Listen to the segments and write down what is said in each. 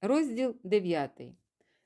Розділ 9.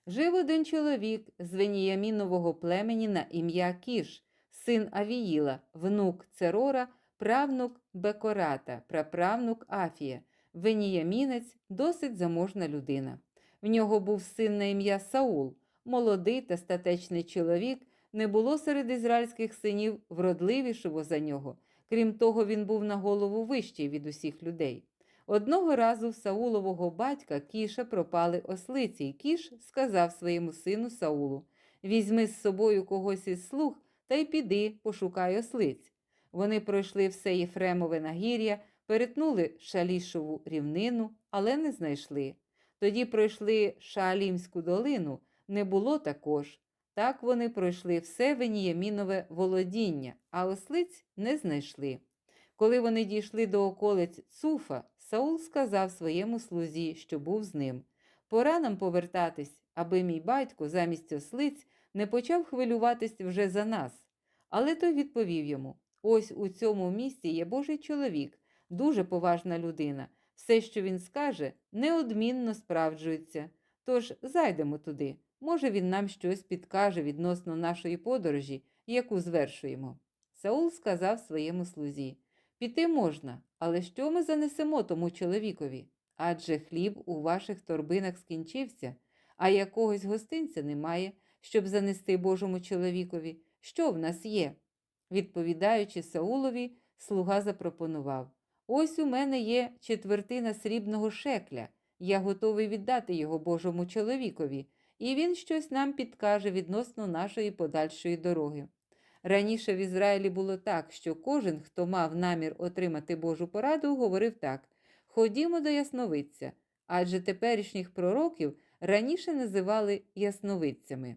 Жив один чоловік з Веніямінового племені на ім'я Кіш, син Авіїла, внук Церора, правнук Бекората, праправнук Афія, Веніямінець досить заможна людина. В нього був син на ім'я Саул, молодий та статечний чоловік, не було серед ізраїльських синів вродливішого за нього. Крім того, він був на голову вищий від усіх людей. Одного разу в Саулового батька Кіша пропали ослиці, і Кіш сказав своєму сину Саулу: Візьми з собою когось із слуг та й піди, пошукай ослиць. Вони пройшли все Єфремове нагір'я, перетнули Шалішову рівнину, але не знайшли. Тоді пройшли Шаалімську долину, не було також. Так вони пройшли все Веніямінове володіння, а ослиць не знайшли. Коли вони дійшли до околиць Цуфа, Саул сказав своєму слузі, що був з ним: Пора нам повертатись, аби мій батько замість ослиць не почав хвилюватись вже за нас. Але той відповів йому: Ось у цьому місці є Божий чоловік, дуже поважна людина. Все, що він скаже, неодмінно справджується. Тож зайдемо туди. Може, він нам щось підкаже відносно нашої подорожі, яку звершуємо. Саул сказав своєму слузі: Піти можна, але що ми занесемо тому чоловікові? Адже хліб у ваших торбинах скінчився, а якогось гостинця немає, щоб занести Божому чоловікові. Що в нас є? Відповідаючи Саулові, слуга запропонував: Ось у мене є четвертина срібного шекля. Я готовий віддати його Божому чоловікові, і він щось нам підкаже відносно нашої подальшої дороги. Раніше в Ізраїлі було так, що кожен, хто мав намір отримати Божу пораду, говорив так: Ходімо до ясновидця, адже теперішніх пророків раніше називали ясновидцями.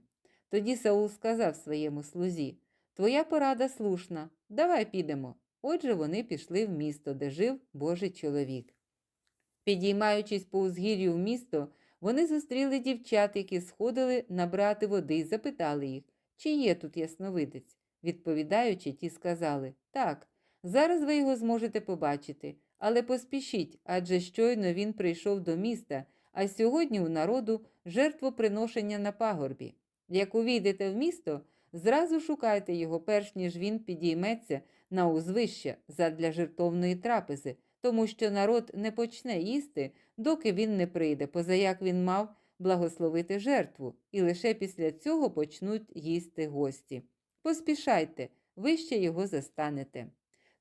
Тоді Саул сказав своєму слузі: Твоя порада слушна, давай підемо. Отже, вони пішли в місто, де жив Божий чоловік. Підіймаючись по узгір'ю в місто, вони зустріли дівчат, які сходили набрати води, і запитали їх, чи є тут ясновидець. Відповідаючи, ті сказали так, зараз ви його зможете побачити, але поспішіть, адже щойно він прийшов до міста, а сьогодні у народу жертвоприношення на пагорбі. Як увійдете в місто, зразу шукайте його, перш ніж він підійметься на узвище задля жертовної трапези, тому що народ не почне їсти, доки він не прийде, позаяк він мав благословити жертву, і лише після цього почнуть їсти гості. Поспішайте, ви ще його застанете.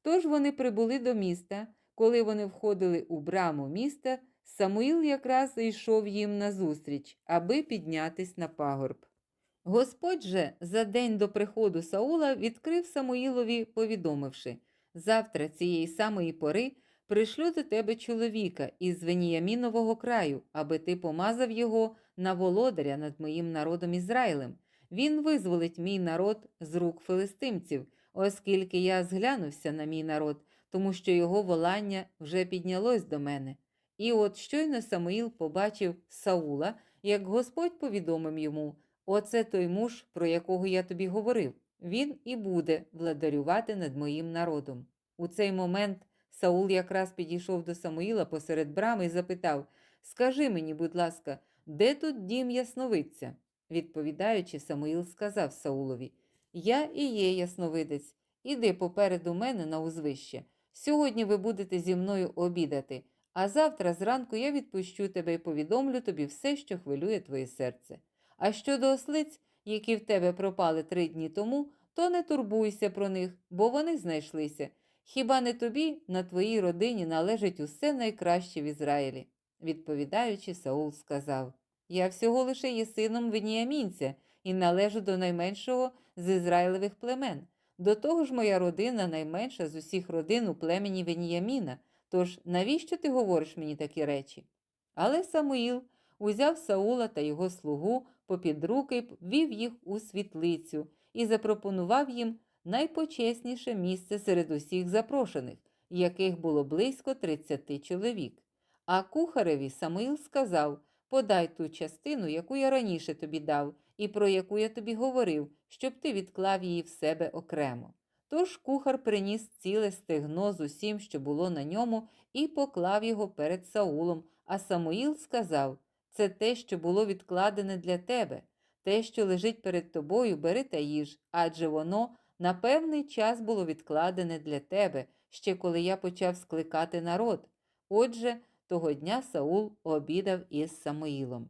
Тож вони прибули до міста. Коли вони входили у браму міста, Самуїл якраз йшов їм назустріч, аби піднятись на пагорб. Господь же за день до приходу Саула відкрив Самуїлові, повідомивши завтра цієї самої пори пришлю до тебе чоловіка із Веніямінового краю, аби ти помазав його на володаря над моїм народом Ізраїлем. Він визволить мій народ з рук филистимців, оскільки я зглянувся на мій народ, тому що його волання вже піднялось до мене. І от щойно Самуїл побачив Саула, як Господь повідомив йому: Оце той муж, про якого я тобі говорив. Він і буде владарювати над моїм народом. У цей момент Саул якраз підійшов до Самуїла посеред брами і запитав: Скажи мені, будь ласка, де тут дім ясновидця? Відповідаючи, Самуїл сказав Саулові: Я і є ясновидець, іди попереду мене на узвище. Сьогодні ви будете зі мною обідати, а завтра зранку я відпущу тебе і повідомлю тобі все, що хвилює твоє серце. А щодо ослиць, які в тебе пропали три дні тому, то не турбуйся про них, бо вони знайшлися. Хіба не тобі на твоїй родині належить усе найкраще в Ізраїлі? Відповідаючи, Саул сказав: Я всього лише є сином Веніамінця і належу до найменшого з Ізраїлевих племен. До того ж, моя родина найменша з усіх родин у племені Веніяміна. Тож навіщо ти говориш мені такі речі? Але Самуїл узяв Саула та його слугу попід руки й ввів їх у світлицю і запропонував їм найпочесніше місце серед усіх запрошених, яких було близько 30 чоловік. А кухареві Самуїл сказав: Подай ту частину, яку я раніше тобі дав, і про яку я тобі говорив, щоб ти відклав її в себе окремо. Тож кухар приніс ціле стегно з усім, що було на ньому, і поклав його перед Саулом, а Самуїл сказав це те, що було відкладене для тебе. Те, що лежить перед тобою, бери та їж, адже воно на певний час було відкладене для тебе, ще коли я почав скликати народ. Отже, того дня Саул обідав із Самуїлом.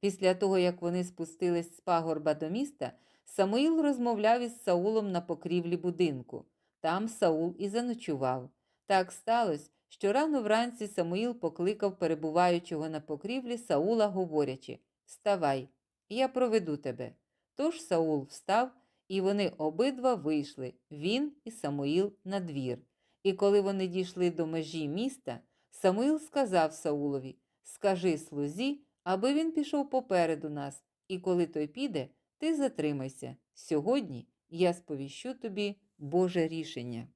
Після того, як вони спустились з пагорба до міста, Самуїл розмовляв із Саулом на покрівлі будинку. Там Саул і заночував. Так сталося, що рано вранці Самуїл покликав перебуваючого на покрівлі Саула, говорячи Вставай, я проведу тебе. Тож Саул встав, і вони обидва вийшли, він і Самуїл, на двір. І коли вони дійшли до межі міста, Самуїл сказав Саулові Скажи слузі, аби він пішов попереду нас, і коли той піде, ти затримайся. Сьогодні я сповіщу тобі Боже рішення.